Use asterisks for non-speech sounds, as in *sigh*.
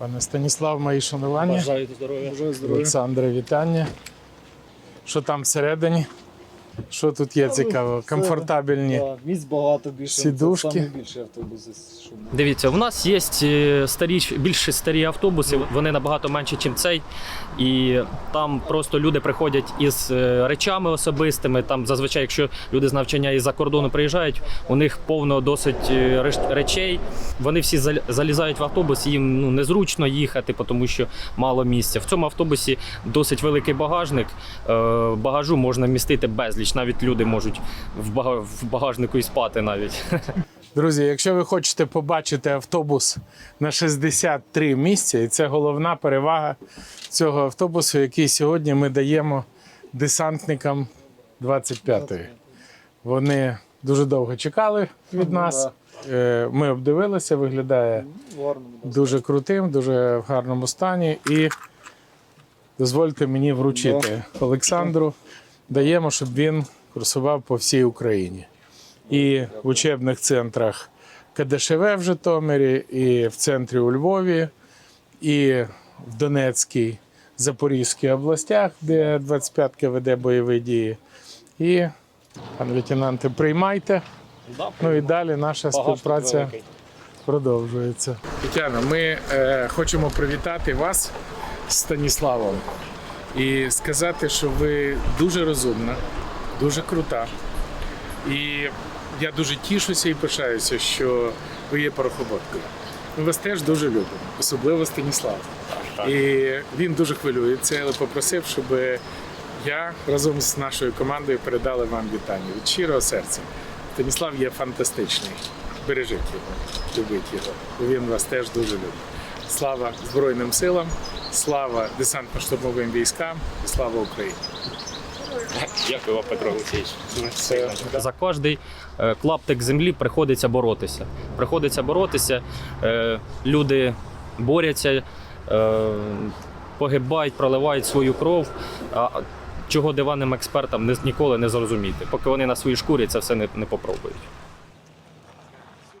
Пане Станіслав, мої шанування. Бажаю здоров'я. Бажаю Олександре, вітання. Що там всередині? Що тут є цікаво? Комфортабельні. Да, місць багато більше. Сідушки. Це Дивіться, в нас є е, старі, більш старі автобуси, вони набагато менші, ніж цей. І там просто люди приходять із е, речами особистими. Там зазвичай, якщо люди з навчання із-за кордону приїжджають, у них повно досить е, речей. Вони всі залізають в автобус, їм ну, незручно їхати, тому що мало місця. В цьому автобусі досить великий багажник. Багажу можна містити безліч. Навіть люди можуть в бага- в багажнику і спати навіть. *laughs* Друзі, якщо ви хочете побачити автобус на 63 місця, і це головна перевага цього автобусу, який сьогодні ми даємо десантникам 25-ї. Вони дуже довго чекали від нас. Е, Ми обдивилися, виглядає да. дуже крутим, дуже в гарному стані. І дозвольте мені вручити Олександру. Даємо, щоб він курсував по всій Україні. І в учебних центрах КДШВ в Житомирі, і в центрі у Львові, і в Донецькій, Запорізькій областях, де 25-ка веде бойові дії. І, пане лейтенанте, приймайте. Ну і далі наша співпраця продовжується. Тетяна, ми е, хочемо привітати вас з Станіславом і сказати, що ви дуже розумна, дуже крута. І я дуже тішуся і пишаюся, що ви є порохоботкою. Ми вас теж дуже любимо, особливо Станіслав. І він дуже хвилюється, але попросив, щоб я разом з нашою командою передали вам вітання від щирого серця. Станіслав є фантастичний. Бережіть його, любіть його. Він вас теж дуже любить. Слава Збройним силам, слава десантно-штурмовим військам, і слава Україні. Дякую вам, Петро Олексійович. Це За кожний е, клаптик землі приходиться боротися. Приходиться боротися. е, Люди борються, е, погибають, проливають свою кров. А чого диванним експертам ніколи не зрозуміти, поки вони на своїй шкурі це все не, не попробують.